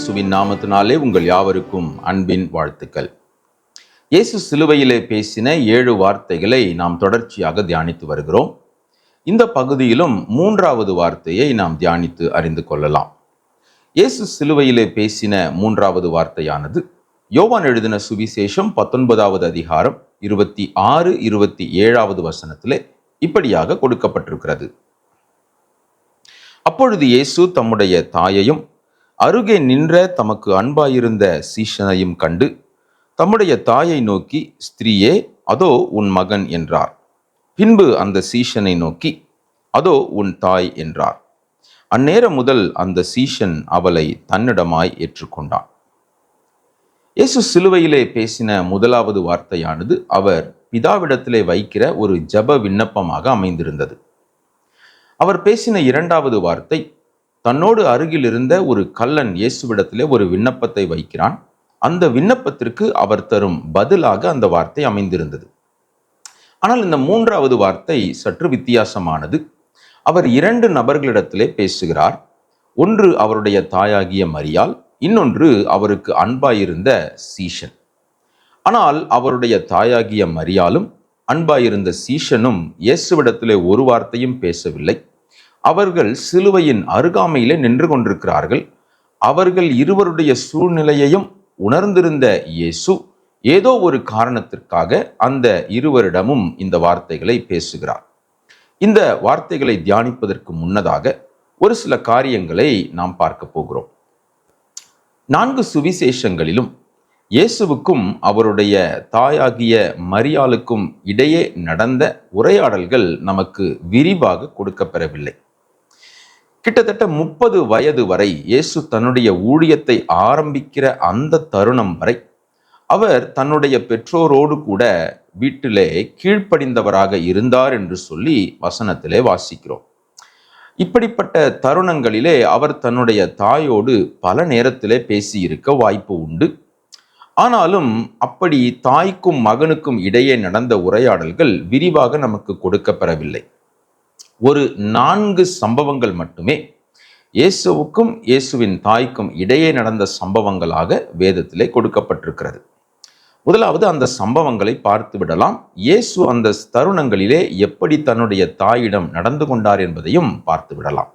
இயேசுவின் நாமத்தினாலே உங்கள் யாவருக்கும் அன்பின் வாழ்த்துக்கள். இயேசு சிலுவையிலே பேசின ஏழு வார்த்தைகளை நாம் தொடர்ச்சியாக தியானித்து வருகிறோம். இந்த பகுதியிலும் மூன்றாவது வார்த்தையை நாம் தியானித்து அறிந்து கொள்ளலாம். இயேசு சிலுவையிலே பேசின மூன்றாவது வார்த்தையானது யோவான் எழுதின சுவிசேஷம் பத்தொன்பதாவது அதிகாரம் இருபத்தி ஆறு இருபத்தி ஏழாவது வசனத்திலே இப்படியாக கொடுக்கப்பட்டிருக்கிறது. அப்பொழுது இயேசு தம்முடைய தாயையும் அருகே நின்ற தமக்கு அன்பாயிருந்த சீஷனையும் கண்டு தம்முடைய தாயை நோக்கி ஸ்திரீயே அதோ உன் மகன் என்றார். பின்பு அந்த சீஷனை நோக்கி அதோ உன் தாய் என்றார். அந்நேரம் முதல் அந்த சீஷன் அவளை தன்னிடமாய் ஏற்றுக்கொண்டான். இயேசு சிலுவையிலே பேசின முதலாவது வார்த்தையானது அவர் பிதாவிடத்திலே வைக்கிற ஒரு ஜப விண்ணப்பமாக அமைந்திருந்தது. அவர் பேசின இரண்டாவது வார்த்தை தன்னோடு அருகில் இருந்த ஒரு கள்ளன் இயேசுவிடத்திலே ஒரு விண்ணப்பத்தை வைக்கிறான். அந்த விண்ணப்பத்திற்கு அவர் தரும் பதிலாக அந்த வார்த்தை அமைந்திருந்தது. ஆனால் இந்த மூன்றாவது வார்த்தை சற்று வித்தியாசமானது. அவர் இரண்டு நபர்களிடத்திலே பேசுகிறார். ஒன்று அவருடைய தாயாகிய மரியால் இன்னொன்று அவருக்கு அன்பாயிருந்த சீஷன். ஆனால் அவருடைய தாயாகிய மரியாலும் அன்பாயிருந்த சீஷனும் இயேசுவிடத்திலே ஒரு வார்த்தையும் பேசவில்லை. அவர்கள் சிலுவையின் அருகாமையிலே நின்று கொண்டிருக்கிறார்கள். அவர்கள் இருவருடைய சூழ்நிலையையும் உணர்ந்திருந்த இயேசு ஏதோ ஒரு காரணத்திற்காக அந்த இருவரிடமும் இந்த வார்த்தைகளை பேசுகிறார். இந்த வார்த்தைகளை தியானிப்பதற்கு முன்னதாக ஒரு சில காரியங்களை நாம் பார்க்க போகிறோம். நான்கு சுவிசேஷங்களிலும் இயேசுவுக்கும் அவருடைய தாயாகிய மரியாளுக்கும் இடையே நடந்த உரையாடல்கள் நமக்கு விரிவாக கொடுக்கப்பெறவில்லை. கிட்டத்தட்ட முப்பது வயது வரை இயேசு தன்னுடைய ஊழியத்தை ஆரம்பிக்கிற அந்த தருணம் வரை அவர் தன்னுடைய பெற்றோரோடு கூட வீட்டிலே கீழ்ப்படிந்தவராக இருந்தார் என்று சொல்லி வசனத்திலே வாசிக்கிறோம். இப்படிப்பட்ட தருணங்களிலே அவர் தன்னுடைய தாயோடு பல நேரத்திலே பேசியிருக்க வாய்ப்பு உண்டு. ஆனாலும் அப்படி தாய்க்கும் மகனுக்கும் இடையே நடந்த உரையாடல்கள் விரிவாக நமக்கு கொடுக்கப்பெறவில்லை. ஒரு நான்கு சம்பவங்கள் மட்டுமே இயேசுவுக்கும் இயேசுவின் தாய்க்கும் இடையே நடந்த சம்பவங்களாக வேதத்திலே கொடுக்கப்பட்டிருக்கிறது. முதலாவது அந்த சம்பவங்களை பார்த்து விடலாம். இயேசு அந்த தருணங்களிலே எப்படி தன்னுடைய தாயிடம் நடந்து கொண்டார் என்பதையும் பார்த்து விடலாம்.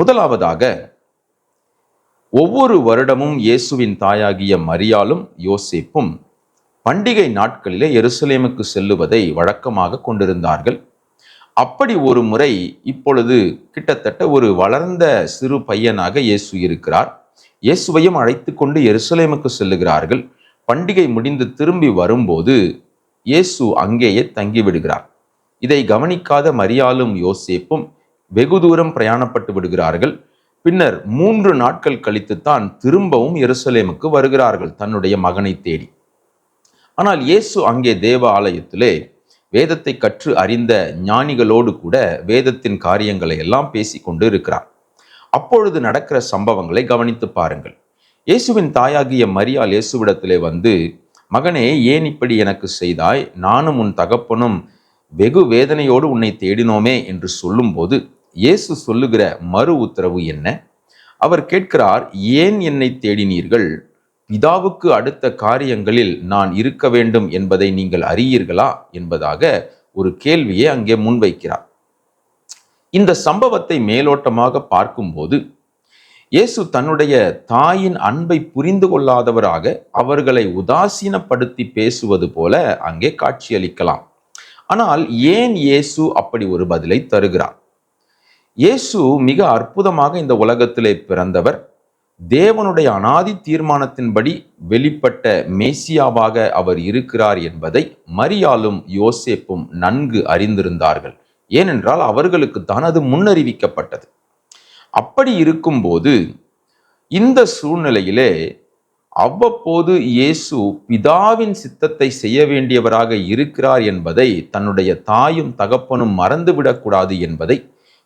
முதலாவதாக ஒவ்வொரு வருடமும் இயேசுவின் தாயாகிய மரியாலும் யோசிப்பும் பண்டிகை நாட்களிலே எருசலேமுக்கு செல்லுவதை வழக்கமாக கொண்டிருந்தார்கள். அப்படி ஒரு முறை இப்பொழுது கிட்டத்தட்ட ஒரு வளர்ந்த சிறு பையனாக இயேசு இருக்கிறார். இயேசுவையும் அழைத்து கொண்டு எருசலேமுக்கு செல்லுகிறார்கள். பண்டிகை முடிந்து திரும்பி வரும்போது இயேசு அங்கேயே தங்கிவிடுகிறார். இதை கவனிக்காத மரியாளும் யோசேப்பும் வெகு தூரம் பிரயாணப்பட்டு விடுகிறார்கள். பின்னர் மூன்று நாட்கள் கழித்துத்தான் திரும்பவும் எருசலேமுக்கு வருகிறார்கள் தன்னுடைய மகனை தேடி. ஆனால் இயேசு அங்கே தேவ ஆலயத்திலே வேதத்தை கற்று அறிந்த ஞானிகளோடு கூட வேதத்தின் காரியங்களை எல்லாம் பேசி கொண்டு இருக்கிறார் அப்பொழுது நடக்கிற சம்பவங்களை கவனித்து பாருங்கள். இயேசுவின் தாயாகிய மரியாள் இயேசுவிடத்திலே வந்து மகனே ஏன் இப்படி எனக்கு செய்தாய்? நானும் உன் தகப்பனும் வெகு வேதனையோடு உன்னை தேடினோமே என்று சொல்லும்போது இயேசு சொல்லுகிற மறு உத்தரவு என்ன? அவர் கேட்கிறார் ஏன் என்னை தேடினீர்கள்? பிதாவுக்கு அடுத்த காரியங்களில் நான் இருக்க வேண்டும் என்பதை நீங்கள் அறியீர்களா என்பதாக ஒரு கேள்வியை அங்கே முன்வைக்கிறார். இந்த சம்பவத்தை மேலோட்டமாக பார்க்கும்போது இயேசு தன்னுடைய தாயின் அன்பை புரிந்து கொள்ளாதவராக அவர்களை உதாசீனப்படுத்தி பேசுவது போல அங்கே காட்சியளிக்கலாம். ஆனால் ஏன் இயேசு அப்படி ஒரு பதிலை தருகிறார்? இயேசு மிக அற்புதமாக இந்த உலகத்திலே பிறந்தவர். தேவனுடைய அனாதி தீர்மானத்தின்படி வெளிப்பட்ட மேசியாவாக அவர் இருக்கிறார் என்பதை மரியாலும் யோசேப்பும் நன்கு அறிந்திருந்தார்கள். ஏனென்றால் அவர்களுக்கு தான் அது முன்னறிவிக்கப்பட்டது. அப்படி இருக்கும்போது இந்த சூழ்நிலையிலே அவ்வப்போது இயேசு பிதாவின் சித்தத்தை செய்ய வேண்டியவராக இருக்கிறார் என்பதை தன்னுடைய தாயும் தகப்பனும் மறந்துவிடக்கூடாது என்பதை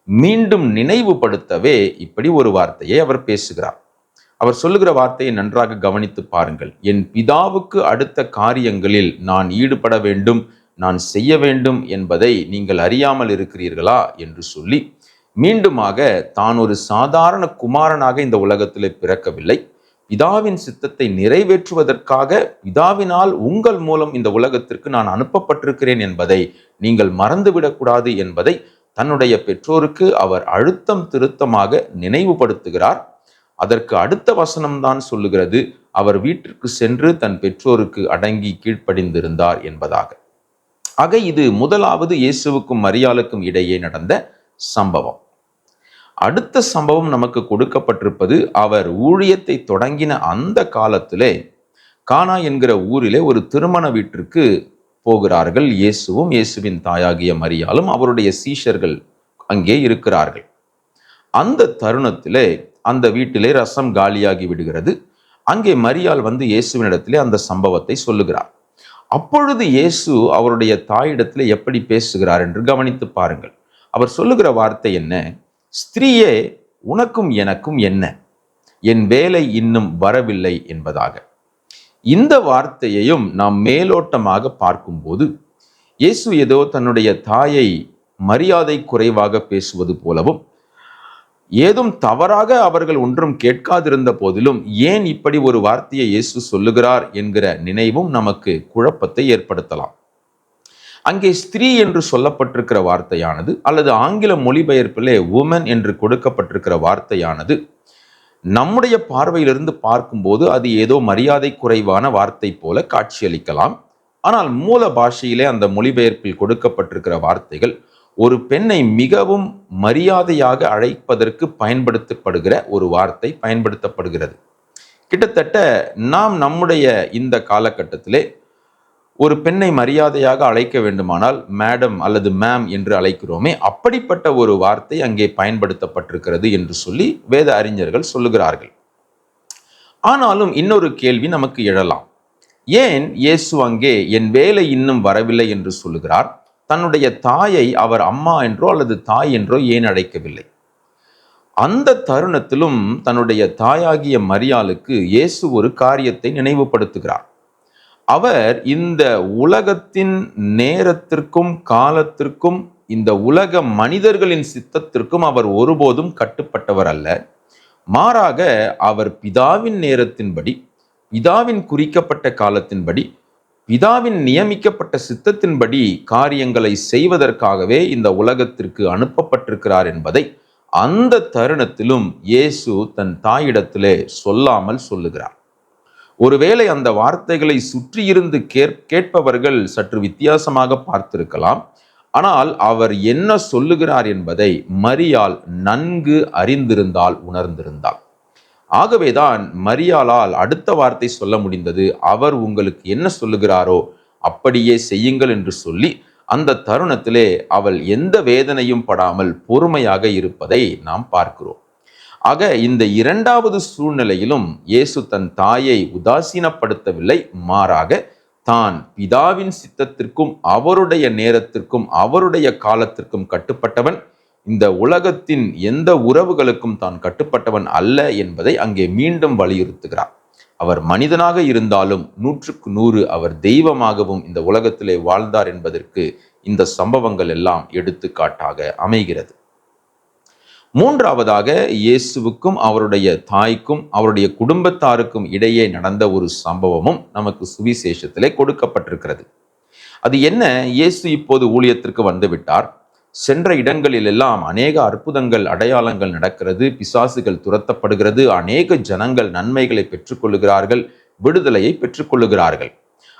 மீண்டும் நினைவுபடுத்தவே இப்படி ஒரு வார்த்தையை அவர் பேசுகிறார். அவர் சொல்லுகிற வார்த்தையை நன்றாக கவனித்து பாருங்கள். என் பிதாவுக்கு அடுத்த காரியங்களில் நான் ஈடுபட வேண்டும் நான் செய்ய வேண்டும் என்பதை நீங்கள் அறியாமல் இருக்கிறீர்களா என்று சொல்லி மீண்டுமாக தான் ஒரு சாதாரண குமாரனாக இந்த உலகத்திலே பிறக்கவில்லை. பிதாவின் சித்தத்தை நிறைவேற்றுவதற்காக பிதாவினால் உங்கள் மூலம் இந்த உலகத்திற்கு நான் அனுப்பப்பட்டிருக்கிறேன் என்பதை நீங்கள் மறந்துவிடக்கூடாது என்பதை தன்னுடைய பெற்றோருக்கு அவர் அழுத்தம் திருத்தமாக நினைவுபடுத்துகிறார். அதற்கு அடுத்த வசனம்தான் சொல்லுகிறது அவர் வீட்டிற்கு சென்று தன் பெற்றோருக்கு அடங்கி கீழ்ப்படிந்திருந்தார் என்பதாக. ஆக இது முதலாவது இயேசுவுக்கும் மரியாளுக்கும் இடையே நடந்த சம்பவம். அடுத்த சம்பவம் நமக்கு கொடுக்கப்பட்டிருப்பது அவர் ஊழியத்தை தொடங்கின அந்த காலத்திலே கானா என்கிற ஊரிலே ஒரு திருமண வீட்டிற்கு போகிறார்கள் இயேசுவும் இயேசுவின் தாயாகிய மரியாலும் அவருடைய சீஷர்கள் அங்கே இருக்கிறார்கள். அந்த தருணத்திலே அந்த வீட்டிலே ரசம் காலியாகி விடுகிறது. அங்கே மரியாள் வந்து இயேசுவினிடத்திலே அந்த சம்பவத்தை சொல்லுகிறார். அப்பொழுது இயேசு அவருடைய தாயிடத்தில் எப்படி பேசுகிறார் என்று கவனித்து பாருங்கள். அவர் சொல்லுகிற வார்த்தை என்ன? ஸ்திரீயே உனக்கும் எனக்கும் என்ன? என் வேலை இன்னும் வரவில்லை என்பதாக. இந்த வார்த்தையையும் நாம் மேலோட்டமாக பார்க்கும்போது இயேசு ஏதோ தன்னுடைய தாயை மரியாதை குறைவாக பேசுவது போலவும் ஏதும் தவறாக அவர்கள் ஒன்றும் கேட்காதிருந்த போதிலும் ஏன் இப்படி ஒரு வார்த்தையை இயேசு சொல்லுகிறார் என்கிற நினைவும் நமக்கு குழப்பத்தை ஏற்படுத்தலாம். அங்கே ஸ்திரீ என்று சொல்லப்பட்டிருக்கிற வார்த்தையானது அல்லது ஆங்கில மொழிபெயர்ப்பிலே உமன் என்று கொடுக்கப்பட்டிருக்கிற வார்த்தையானது நம்முடைய பார்வையிலிருந்து பார்க்கும்போது அது ஏதோ மரியாதை குறைவான வார்த்தை போல காட்சியளிக்கலாம். ஆனால் மூல பாஷையிலே அந்த மொழிபெயர்ப்பில் கொடுக்கப்பட்டிருக்கிற வார்த்தைகள் ஒரு பெண்ணை மிகவும் மரியாதையாக அழைப்பதற்கு பயன்படுத்தப்படுகிற ஒரு வார்த்தை பயன்படுத்தப்படுகிறது. கிட்டத்தட்ட நாம் நம்முடைய இந்த காலகட்டத்திலே ஒரு பெண்ணை மரியாதையாக அழைக்க வேண்டுமானால் மேடம் அல்லது மேம் என்று அழைக்கிறோமே அப்படிப்பட்ட ஒரு வார்த்தை அங்கே பயன்படுத்தப்பட்டிருக்கிறது என்று சொல்லி வேத அறிஞர்கள் சொல்லுகிறார்கள். ஆனாலும் இன்னொரு கேள்வி நமக்கு எழலாம். ஏன் இயேசு அங்கே என் வேலை இன்னும் வரவில்லை என்று சொல்லுகிறார்? தன்னுடைய தாயை அவர் அம்மா என்றோ அல்லது தாய் என்றோ ஏன் அழைக்கவில்லை? அந்த தருணத்திலும் தன்னுடைய தாயாகிய மரியாளுக்கு இயேசு ஒரு காரியத்தை நினைவுபடுத்துகிறார். அவர் இந்த உலகத்தின் நேரத்திற்கும் காலத்திற்கும் இந்த உலக மனிதர்களின் சித்தத்திற்கும் அவர் ஒருபோதும் கட்டுப்பட்டவர் அல்ல. மாறாக அவர் பிதாவின் நேரத்தின்படி பிதாவின் குறிக்கப்பட்ட காலத்தின்படி பிதாவின் நியமிக்கப்பட்ட சித்தத்தின்படி காரியங்களை செய்வதற்காகவே இந்த உலகத்திற்கு அனுப்பப்பட்டிருக்கிறார் என்பதை அந்த தருணத்திலும் இயேசு தன் தாயிடத்திலே சொல்லாமல் சொல்லுகிறார். ஒருவேளை அந்த வார்த்தைகளை சுற்றியிருந்து கேட்பவர்கள் சற்று வித்தியாசமாக பார்த்திருக்கலாம். ஆனால் அவர் என்ன சொல்லுகிறார் என்பதை மரியால் நன்கு அறிந்திருந்தால் உணர்ந்திருந்தாள் ஆகவேதான் மரியாளால் அடுத்த வார்த்தை சொல்ல முடிந்தது. அவர் உங்களுக்கு என்ன சொல்லுகிறாரோ அப்படியே செய்யுங்கள் என்று சொல்லி அந்த தருணத்திலே அவள் எந்த வேதனையும் படாமல் பொறுமையாக இருப்பதை நாம் பார்க்கிறோம். ஆக இந்த இரண்டாவது சூழ்நிலையிலும் இயேசு தன் தாயை உதாசீனப்படுத்தவில்லை. மாறாக தான் பிதாவின் சித்தத்திற்கும் அவருடைய நேரத்திற்கும் அவருடைய காலத்திற்கும் கட்டுப்பட்டவன். இந்த உலகத்தின் எந்த உறவுகளுக்கும் தான் கட்டுப்பட்டவன் அல்ல என்பதை அங்கே மீண்டும் வலியுறுத்துகிறார். அவர் மனிதனாக இருந்தாலும் நூற்றுக்கு நூறு அவர் தெய்வமாகவும் இந்த உலகத்திலே வாழ்ந்தார் என்பதற்கு இந்த சம்பவங்கள் எல்லாம் எடுத்துக்காட்டாக அமைகிறது. மூன்றாவதாக இயேசுவுக்கும் அவருடைய தாய்க்கும் அவருடைய குடும்பத்தாருக்கும் இடையே நடந்த ஒரு சம்பவமும் நமக்கு சுவிசேஷத்திலே கொடுக்கப்பட்டிருக்கிறது. அது என்ன? இயேசு இப்போது ஊழியத்திற்கு வந்துவிட்டார். சென்ற இடங்களில் எல்லாம் அநேக அற்புதங்கள் அடையாளங்கள் நடக்கிறது பிசாசுகள் துரத்தப்படுகிறது அநேக ஜனங்கள் நன்மைகளை பெற்றுக்கொள்ளுகிறார்கள் விடுதலையை பெற்றுக்கொள்ளுகிறார்கள்.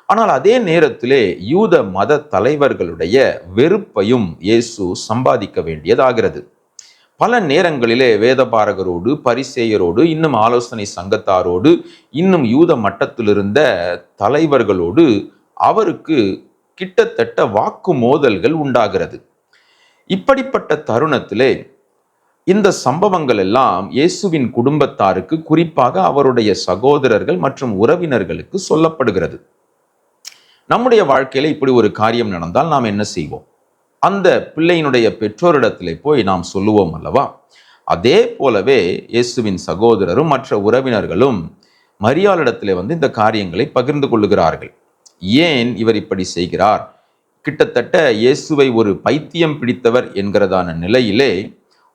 ஆனால் அதே நேரத்திலே யூத மத தலைவர்களுடைய வெறுப்பையும் இயேசு சம்பாதிக்க வேண்டியதாகிறது. பல நேரங்களிலே வேதபாரகரோடு பரிசேயரோடு இன்னும் ஆலோசனை சங்கத்தாரோடு இன்னும் யூத மட்டத்திலிருந்த தலைவர்களோடு அவருக்கு கிட்டத்தட்ட வாக்கு மோதல்கள் உண்டாகிறது. இப்படிப்பட்ட தருணத்திலே இந்த சம்பவங்கள் எல்லாம் இயேசுவின் குடும்பத்தாருக்கு குறிப்பாக அவருடைய சகோதரர்கள் மற்றும் உறவினர்களுக்கு சொல்லப்படுகிறது. நம்முடைய வாழ்க்கையில இப்படி ஒரு காரியம் நடந்தால் நாம் என்ன செய்வோம்? அந்த பிள்ளையினுடைய பெற்றோரிடத்திலே போய் நாம் சொல்லுவோம் அல்லவா? அதே போலவே இயேசுவின் சகோதரரும் மற்ற உறவினர்களும் மரியாளிடத்திலே வந்து இந்த காரியங்களை பகிர்ந்து கொள்ளுகிறார்கள். ஏன் இவர் இப்படி செய்கிறார்? கிட்டத்தட்ட இயேசுவை ஒரு பைத்தியம் பிடித்தவர் என்கிறதான நிலையிலே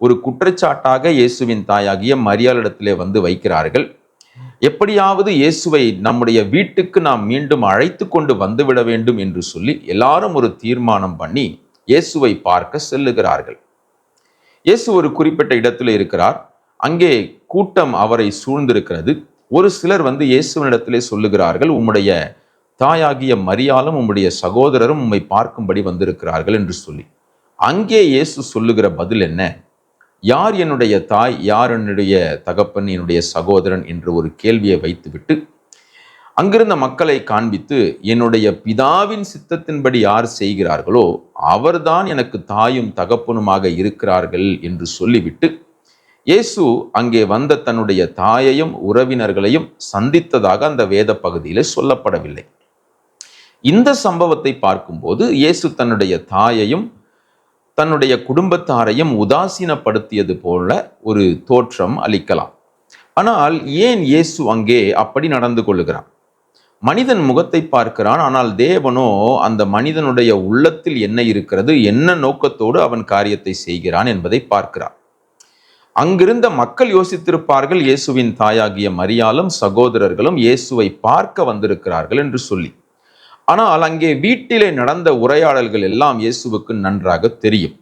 ஒரு குற்றச்சாட்டாக இயேசுவின் தாயாகிய மரியாளிடத்திலே வந்து வைக்கிறார்கள். எப்படியாவது இயேசுவை நம்முடைய வீட்டுக்கு நாம் மீண்டும் அழைத்து கொண்டு வந்துவிட வேண்டும் என்று சொல்லி எல்லாரும் ஒரு தீர்மானம் பண்ணி இயேசுவை பார்க்க செல்லுகிறார்கள். இயேசு ஒரு குறிப்பிட்ட இடத்துல இருக்கிறார். அங்கே கூட்டம் அவரை சூழ்ந்திருக்கிறது. ஒரு சிலர் வந்து இயேசுவனிடத்திலே சொல்லுகிறார்கள் உம்முடைய தாயாகிய மரியாலும் உம்முடைய சகோதரரும் உம்மை பார்க்கும்படி வந்திருக்கிறார்கள் என்று சொல்லி. அங்கே இயேசு சொல்லுகிற பதில் என்ன? யார் என்னுடைய தாய் யார் என்னுடைய தகப்பன் என்னுடைய சகோதரன் என்று ஒரு கேள்வியை வைத்துவிட்டு அங்கிருந்த மக்களை காண்பித்து என்னுடைய பிதாவின் சித்தத்தின்படி யார் செய்கிறார்களோ அவர்தான் எனக்கு தாயும் தகப்பனுமாக இருக்கிறார்கள் என்று சொல்லிவிட்டு இயேசு அங்கே வந்த தன்னுடைய தாயையும் உறவினர்களையும் சந்தித்ததாக அந்த வேத பகுதியில் சொல்லப்படவில்லை. இந்த சம்பவத்தை பார்க்கும்போது இயேசு தன்னுடைய தாயையும் தன்னுடைய குடும்பத்தாரையும் உதாசீனப்படுத்தியது போல ஒரு தோற்றம் அளிக்கலாம். ஆனால் ஏன் இயேசு அங்கே அப்படி நடந்து கொள்கிறான் மனிதன் முகத்தை பார்க்கிறான் ஆனால் தேவனோ அந்த மனிதனுடைய உள்ளத்தில் என்ன இருக்கிறது என்ன நோக்கத்தோடு அவன் காரியத்தை செய்கிறான் என்பதை பார்க்கிறான் அங்கிருந்த மக்கள் யோசித்திருப்பார்கள் இயேசுவின் தாயாகிய மரியாலும் சகோதரர்களும் இயேசுவை பார்க்க வந்திருக்கிறார்கள் என்று சொல்லி. ஆனால் அங்கே வீட்டிலே நடந்த உரையாடல்கள் எல்லாம் இயேசுவுக்கு நன்றாக தெரியும்.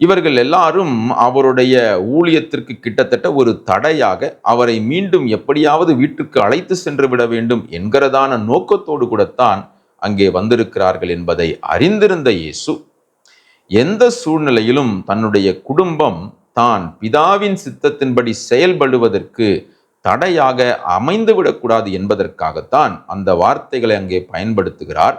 இவர்கள் எல்லாரும் அவருடைய ஊழியத்திற்கு கிட்டத்தட்ட ஒரு தடையாக அவரை மீண்டும் எப்படியாவது வீட்டுக்கு அழைத்து சென்று விட வேண்டும் என்கிறதான நோக்கத்தோடு கூடத்தான் அங்கே வந்திருக்கிறார்கள் என்பதை அறிந்திருந்த இயேசு எந்த சூழ்நிலையிலும் தன்னுடைய குடும்பம் தான் பிதாவின் சித்தத்தின்படி செயல்படுவதற்கு தடையாக அமைந்துவிடக்கூடாது என்பதற்காகத்தான் அந்த வார்த்தைகளை அங்கே பயன்படுத்துகிறார்.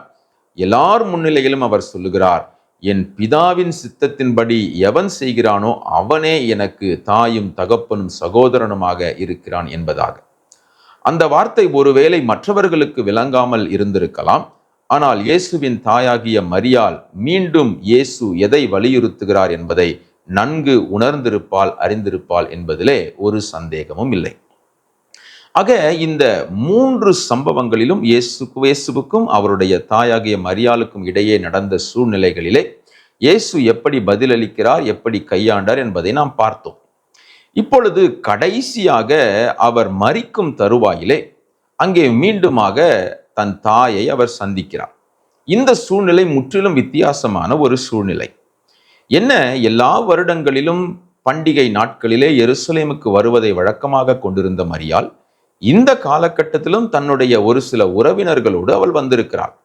எல்லார் முன்னிலையிலும் அவர் சொல்லுகிறார் என் பிதாவின் சித்தத்தின்படி எவன் செய்கிறானோ அவனே எனக்கு தாயும் தகப்பனும் சகோதரனுமாக இருக்கிறான் என்பதாக. அந்த வார்த்தை ஒருவேளை மற்றவர்களுக்கு விளங்காமல் இருந்திருக்கலாம். ஆனால் இயேசுவின் தாயாகிய மரியால் மீண்டும் இயேசு எதை வலியுறுத்துகிறார் என்பதை நன்கு உணர்ந்திருப்பால் அறிந்திருப்பால் என்பதிலே ஒரு சந்தேகமும் இல்லை. ஆக இந்த மூன்று சம்பவங்களிலும் இயேசு இயேசுவுக்கும் அவருடைய தாயாகிய மரியாளுக்கும் இடையே நடந்த சூழ்நிலைகளிலே இயேசு எப்படி பதிலளிக்கிறார் எப்படி கையாண்டார் என்பதை நாம் பார்த்தோம். இப்பொழுது கடைசியாக அவர் மறிக்கும் தருவாயிலே அங்கே மீண்டுமாக தன் தாயை அவர் சந்திக்கிறார். இந்த சூழ்நிலை முற்றிலும் வித்தியாசமான ஒரு சூழ்நிலை. என்ன எல்லா வருடங்களிலும் பண்டிகை நாட்களிலே எருசலேமுக்கு வருவதை வழக்கமாக கொண்டிருந்த மரியாள் இந்த காலகட்டத்திலும் தன்னுடைய ஒரு சில உறவினர்களோடு அவள் வந்திருக்கிறாள்.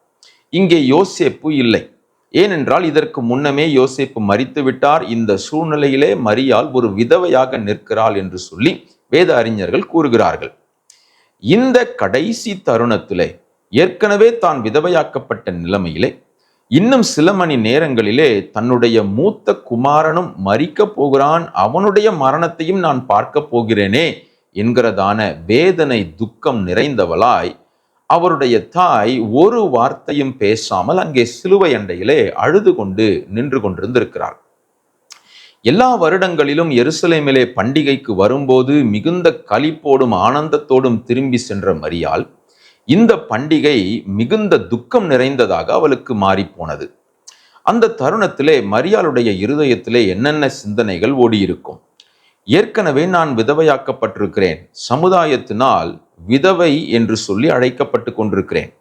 இங்கே யோசேப்பு இல்லை. ஏனென்றால் இதற்கு முன்னமே யோசேப்பு மறித்து விட்டார். இந்த சூழ்நிலையிலே மரியால் ஒரு விதவையாக நிற்கிறாள் என்று சொல்லி வேத அறிஞர்கள் கூறுகிறார்கள். இந்த கடைசி தருணத்திலே ஏற்கனவே தான் விதவையாக்கப்பட்ட நிலைமையிலே இன்னும் சில மணி நேரங்களிலே தன்னுடைய மூத்த குமாரனும் மறிக்கப் போகிறான். அவனுடைய மரணத்தையும் நான் பார்க்க போகிறேனே. என்கிறதான வேதனை துக்கம் நிறைந்தவளாய் அவருடைய தாய் ஒரு வார்த்தையும் பேசாமல் அங்கே சிலுவை அண்டையிலே அழுது கொண்டு நின்று கொண்டிருந்திருக்கிறாள். எல்லா வருடங்களிலும் எருசலேமிலே பண்டிகைக்கு வரும்போது மிகுந்த களிப்போடும் ஆனந்தத்தோடும் திரும்பி சென்ற மரியால் இந்த பண்டிகை மிகுந்த துக்கம் நிறைந்ததாக அவளுக்கு மாறிப்போனது அந்த தருணத்திலே மரியாளுடைய இருதயத்திலே என்னென்ன சிந்தனைகள் ஓடியிருக்கும்? ஏற்கனவே நான் விதவையாக்கப்பட்டிருக்கிறேன். சமுதாயத்தினால் விதவை என்று சொல்லி அழைக்கப்பட்டு கொண்டிருக்கிறேன்.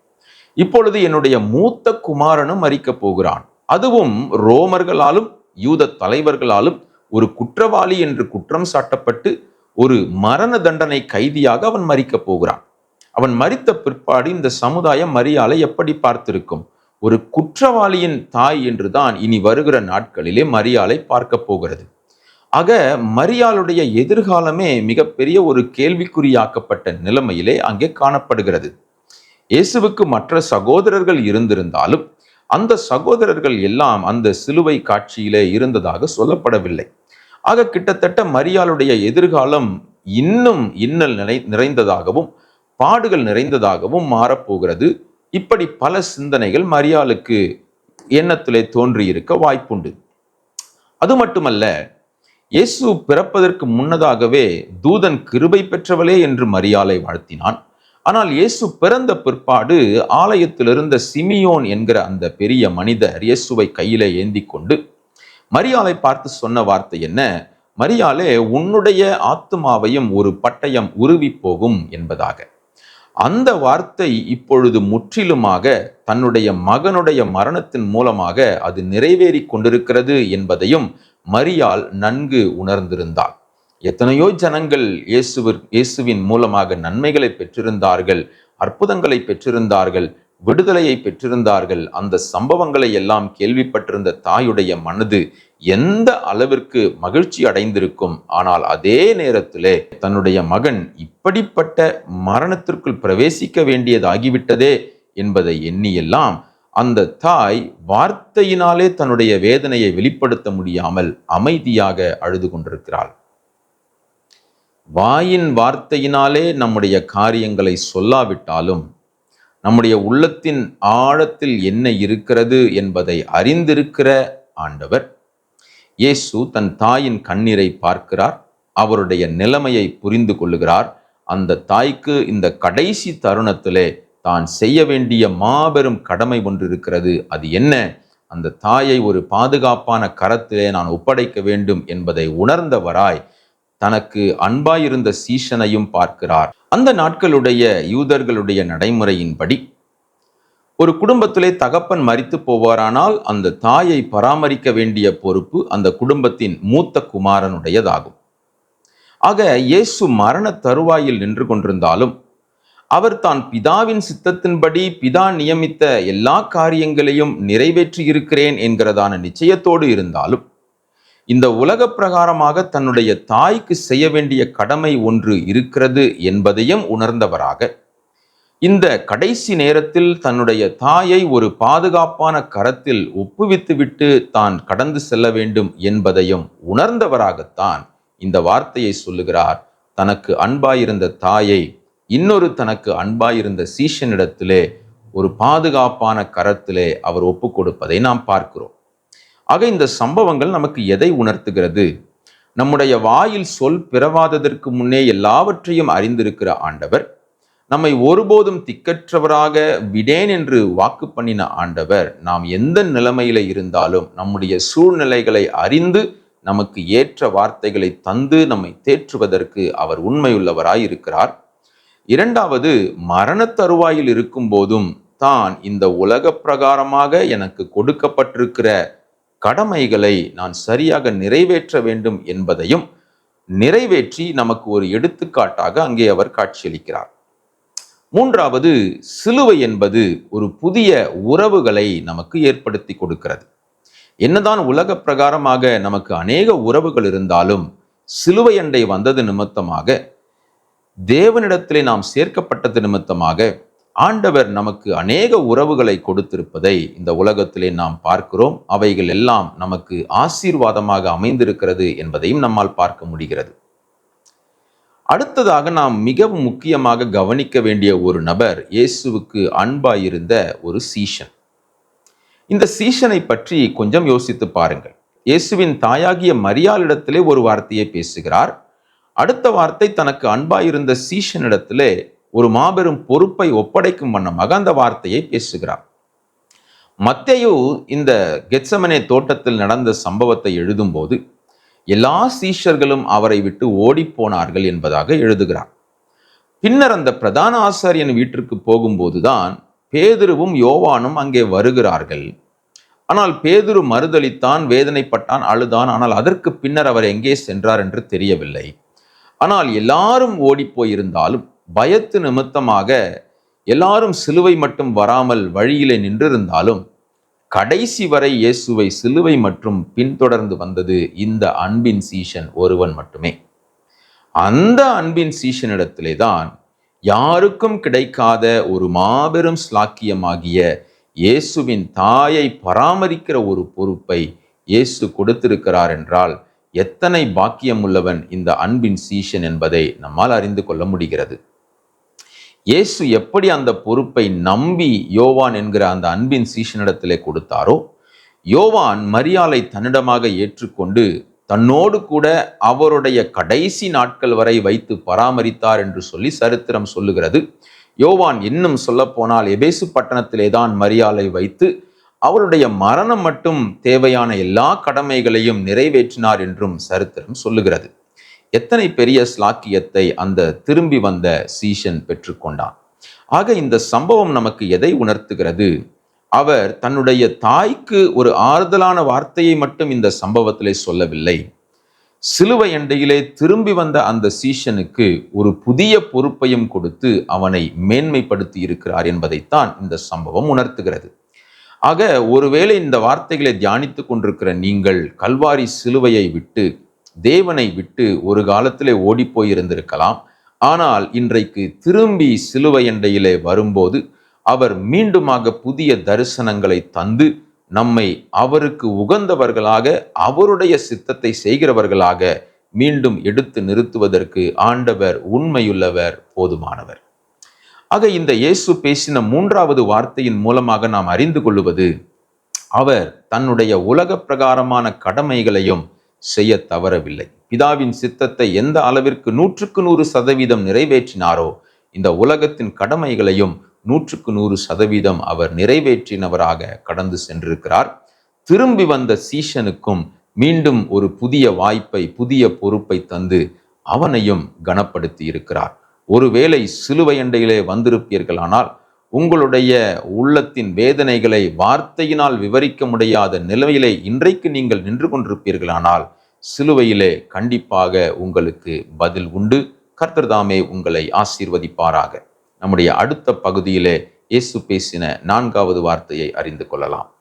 இப்பொழுது என்னுடைய மூத்த குமாரனும் மறிக்கப் போகிறான். அதுவும் ரோமர்களாலும் யூத தலைவர்களாலும் ஒரு குற்றவாளி என்று குற்றம் சாட்டப்பட்டு ஒரு மரண தண்டனை கைதியாக அவன் மறிக்கப் போகிறான். அவன் மறித்த பிற்பாடு இந்த சமுதாயம் மரியாதை எப்படி பார்த்திருக்கும்? ஒரு குற்றவாளியின் தாய் என்றுதான் இனி வருகிற நாட்களிலே மரியாதை பார்க்க போகிறது. ஆக மரியாளுடைய எதிர்காலமே மிகப்பெரிய ஒரு கேள்விக்குறியாக்கப்பட்ட நிலைமையிலே அங்கே காணப்படுகிறது. இயேசுவுக்கு மற்ற சகோதரர்கள் இருந்திருந்தாலும் அந்த சகோதரர்கள் எல்லாம் அந்த சிலுவை காட்சியிலே இருந்ததாக சொல்லப்படவில்லை. ஆக கிட்டத்தட்ட மரியாளுடைய எதிர்காலம் இன்னும் இன்னல் நிறை நிறைந்ததாகவும் பாடுகள் நிறைந்ததாகவும் மாறப்போகிறது. இப்படி பல சிந்தனைகள் மரியாளுக்கு எண்ணத்திலே தோன்றியிருக்க வாய்ப்புண்டு. அது மட்டுமல்ல இயேசு பிறப்பதற்கு முன்னதாகவே தூதன் கிருபை பெற்றவளே என்று மரியாலை வாழ்த்தினான். ஆனால் இயேசு பிறந்த பிற்பாடு ஆலயத்தில் இருந்த சிமியோன் என்கிற அந்த பெரிய மனிதர் இயேசுவை கையிலே ஏந்தி கொண்டு மரியாலை பார்த்து சொன்ன வார்த்தை என்ன? மரியாலே உன்னுடைய ஆத்துமாவையும் ஒரு பட்டயம் உருவி போகும் என்பதாக. அந்த வார்த்தை இப்பொழுது முற்றிலுமாக தன்னுடைய மகனுடைய மரணத்தின் மூலமாக அது நிறைவேறி கொண்டிருக்கிறது என்பதையும் மரியால் நன்கு உணர்ந்திருந்தாள். எத்தனையோ ஜனங்கள் இயேசுவர் இயேசுவின் மூலமாக நன்மைகளை பெற்றிருந்தார்கள் அற்புதங்களை பெற்றிருந்தார்கள் விடுதலையை பெற்றிருந்தார்கள். அந்த சம்பவங்களை எல்லாம் கேள்விப்பட்டிருந்த தாயுடைய மனது எந்த அளவிற்கு மகிழ்ச்சி அடைந்திருக்கும்? ஆனால் அதே நேரத்திலே தன்னுடைய மகன் இப்படிப்பட்ட மரணத்திற்குள் பிரவேசிக்க வேண்டியதாகிவிட்டதே என்பதை எண்ணியெல்லாம் அந்த தாய் வார்த்தையினாலே தன்னுடைய வேதனையை வெளிப்படுத்த முடியாமல் அமைதியாக அழுது கொண்டிருக்கிறாள். வாயின் வார்த்தையினாலே நம்முடைய காரியங்களை சொல்லாவிட்டாலும் நம்முடைய உள்ளத்தின் ஆழத்தில் என்ன இருக்கிறது என்பதை அறிந்திருக்கிற ஆண்டவர் இயேசு தன் தாயின் கண்ணீரை பார்க்கிறார் அவருடைய நிலைமையை புரிந்து கொள்ளுகிறார். அந்த தாய்க்கு இந்த கடைசி தருணத்திலே தான் செய்ய வேண்டிய மாபெரும் கடமை ஒன்று இருக்கிறது. அது என்ன? அந்த தாயை ஒரு பாதுகாப்பான கரத்திலே நான் ஒப்படைக்க வேண்டும் என்பதை உணர்ந்தவராய் தனக்கு அன்பாயிருந்த சீஷனையும் பார்க்கிறார். அந்த நாட்களுடைய யூதர்களுடைய நடைமுறையின்படி ஒரு குடும்பத்திலே தகப்பன் மறித்து போவாரானால் அந்த தாயை பராமரிக்க வேண்டிய பொறுப்பு அந்த குடும்பத்தின் மூத்த குமாரனுடையதாகும். ஆக இயேசு மரண தருவாயில் நின்று கொண்டிருந்தாலும் அவர் தான் பிதாவின் சித்தத்தின்படி பிதா நியமித்த எல்லா காரியங்களையும் நிறைவேற்றி இருக்கிறேன் என்கிறதான நிச்சயத்தோடு இருந்தாலும் இந்த உலக பிரகாரமாக தன்னுடைய தாய்க்கு செய்ய வேண்டிய கடமை ஒன்று இருக்கிறது என்பதையும் உணர்ந்தவராக இந்த கடைசி நேரத்தில் தன்னுடைய தாயை ஒரு பாதுகாப்பான கரத்தில் ஒப்புவித்துவிட்டு தான் கடந்து செல்ல வேண்டும் என்பதையும் உணர்ந்தவராகத்தான் இந்த வார்த்தையை சொல்லுகிறார். தனக்கு அன்பாயிருந்த தாயை இன்னொரு தனக்கு அன்பாயிருந்த சீஷனிடத்திலே ஒரு பாதுகாப்பான கரத்திலே அவர் ஒப்பு கொடுப்பதை நாம் பார்க்கிறோம். ஆக இந்த சம்பவங்கள் நமக்கு எதை உணர்த்துகிறது? நம்முடைய வாயில் சொல் பிறவாததற்கு முன்னே எல்லாவற்றையும் அறிந்திருக்கிற ஆண்டவர் நம்மை ஒருபோதும் திக்கற்றவராக விடேன் என்று வாக்கு பண்ணின ஆண்டவர் நாம் எந்த நிலைமையில இருந்தாலும் நம்முடைய சூழ்நிலைகளை அறிந்து நமக்கு ஏற்ற வார்த்தைகளை தந்து நம்மை தேற்றுவதற்கு அவர் உண்மையுள்ளவராய் இருக்கிறார் இரண்டாவது மரண தருவாயில் இருக்கும் போதும் தான் இந்த உலக பிரகாரமாக எனக்கு கொடுக்கப்பட்டிருக்கிற கடமைகளை நான் சரியாக நிறைவேற்ற வேண்டும் என்பதையும் நிறைவேற்றி நமக்கு ஒரு எடுத்துக்காட்டாக அங்கே அவர் காட்சியளிக்கிறார். மூன்றாவது சிலுவை என்பது ஒரு புதிய உறவுகளை நமக்கு ஏற்படுத்தி கொடுக்கிறது. என்னதான் உலக பிரகாரமாக நமக்கு அநேக உறவுகள் இருந்தாலும் சிலுவை அண்டை வந்தது நிமித்தமாக தேவனிடத்திலே நாம் சேர்க்கப்பட்டது நிமித்தமாக ஆண்டவர் நமக்கு அநேக உறவுகளை கொடுத்திருப்பதை இந்த உலகத்திலே நாம் பார்க்கிறோம். அவைகள் எல்லாம் நமக்கு ஆசீர்வாதமாக அமைந்திருக்கிறது என்பதையும் நம்மால் பார்க்க முடிகிறது. அடுத்ததாக நாம் மிகவும் முக்கியமாக கவனிக்க வேண்டிய ஒரு நபர் இயேசுவுக்கு அன்பாயிருந்த ஒரு சீஷன். இந்த சீஷனை பற்றி கொஞ்சம் யோசித்து பாருங்கள். இயேசுவின் தாயாகிய மரியாளிடத்திலே ஒரு வார்த்தையை பேசுகிறார். அடுத்த வார்த்தை தனக்கு அன்பாயிருந்த சீஷனிடத்திலே ஒரு மாபெரும் பொறுப்பை ஒப்படைக்கும் வண்ணமாக அந்த வார்த்தையை பேசுகிறார். மத்தேயு இந்த கெட்சமனே தோட்டத்தில் நடந்த சம்பவத்தை எழுதும்போது எல்லா சீஷர்களும் அவரை விட்டு ஓடிப்போனார்கள் என்பதாக எழுதுகிறார். பின்னர் அந்த பிரதான ஆசாரியன் வீட்டிற்கு போகும்போதுதான் பேதுருவும் யோவானும் அங்கே வருகிறார்கள். ஆனால் பேதுரு மறுதளித்தான் வேதனைப்பட்டான் அழுதான் ஆனால் அதற்கு பின்னர் அவர் எங்கே சென்றார் என்று தெரியவில்லை. ஆனால் எல்லாரும் ஓடிப்போயிருந்தாலும் பயத்து நிமித்தமாக எல்லாரும் சிலுவை மட்டும் வராமல் வழியிலே நின்றிருந்தாலும் கடைசி வரை இயேசுவை சிலுவை மற்றும் பின்தொடர்ந்து வந்தது இந்த அன்பின் சீஷன் ஒருவன் மட்டுமே. அந்த அன்பின் சீஷனிடத்திலே தான் யாருக்கும் கிடைக்காத ஒரு மாபெரும் ஸ்லாக்கியமாகிய இயேசுவின் தாயை பராமரிக்கிற ஒரு பொறுப்பை இயேசு கொடுத்திருக்கிறார் என்றால் எத்தனை பாக்கியம் உள்ளவன் இந்த அன்பின் சீஷன் என்பதை நம்மால் அறிந்து கொள்ள முடிகிறது. இயேசு எப்படி அந்த பொறுப்பை நம்பி யோவான் என்கிற அந்த அன்பின் சீஷனிடத்திலே கொடுத்தாரோ யோவான் மரியாலை தன்னிடமாக ஏற்றுக்கொண்டு தன்னோடு கூட அவருடைய கடைசி நாட்கள் வரை வைத்து பராமரித்தார் என்று சொல்லி சரித்திரம் சொல்லுகிறது. யோவான் இன்னும் சொல்லப்போனால் எபேசு பட்டணத்திலே தான் மரியாலை வைத்து அவருடைய மரணம் மட்டும் தேவையான எல்லா கடமைகளையும் நிறைவேற்றினார் என்றும் சரித்திரம் சொல்லுகிறது. எத்தனை பெரிய ஸ்லாக்கியத்தை அந்த திரும்பி வந்த சீஷன் பெற்றுக்கொண்டான். ஆக இந்த சம்பவம் நமக்கு எதை உணர்த்துகிறது? அவர் தன்னுடைய தாய்க்கு ஒரு ஆறுதலான வார்த்தையை மட்டும் இந்த சம்பவத்திலே சொல்லவில்லை. சிலுவை அண்டையிலே திரும்பி வந்த அந்த சீஷனுக்கு ஒரு புதிய பொறுப்பையும் கொடுத்து அவனை மேன்மைப்படுத்தி இருக்கிறார் என்பதைத்தான் இந்த சம்பவம் உணர்த்துகிறது. ஆக ஒருவேளை இந்த வார்த்தைகளை தியானித்து கொண்டிருக்கிற நீங்கள் கல்வாரி சிலுவையை விட்டு தேவனை விட்டு ஒரு காலத்திலே ஓடிப்போய் இருந்திருக்கலாம் ஆனால் இன்றைக்கு திரும்பி சிலுவையண்டையிலே வரும்போது அவர் மீண்டுமாக புதிய தரிசனங்களை தந்து நம்மை அவருக்கு உகந்தவர்களாக அவருடைய சித்தத்தை செய்கிறவர்களாக மீண்டும் எடுத்து நிறுத்துவதற்கு ஆண்டவர் உண்மையுள்ளவர் போதுமானவர். ஆக இந்த இயேசு பேசின மூன்றாவது வார்த்தையின் மூலமாக நாம் அறிந்து கொள்வது அவர் தன்னுடைய உலக பிரகாரமான கடமைகளையும் செய்ய தவறவில்லை. பிதாவின் சித்தத்தை எந்த அளவிற்கு நூற்றுக்கு நூறு சதவீதம் நிறைவேற்றினாரோ இந்த உலகத்தின் கடமைகளையும் நூற்றுக்கு நூறு சதவீதம் அவர் நிறைவேற்றினவராக கடந்து சென்றிருக்கிறார். திரும்பி வந்த சீஷனுக்கும் மீண்டும் ஒரு புதிய வாய்ப்பை புதிய பொறுப்பை தந்து அவனையும் கனப்படுத்தி இருக்கிறார் ஒருவேளை சிலுவை அண்டையிலே வந்திருப்பீர்களானால் உங்களுடைய உள்ளத்தின் வேதனைகளை வார்த்தையினால் விவரிக்க முடியாத நிலையிலே இன்றைக்கு நீங்கள் நின்று கொண்டிருப்பீர்களானால் சிலுவையிலே கண்டிப்பாக உங்களுக்கு பதில் உண்டு. கர்த்தர்தாமே உங்களை ஆசீர்வதிப்பாராக. நம்முடைய அடுத்த பகுதியிலே இயேசு பேசின நான்காவது வார்த்தையை அறிந்து கொள்ளலாம்.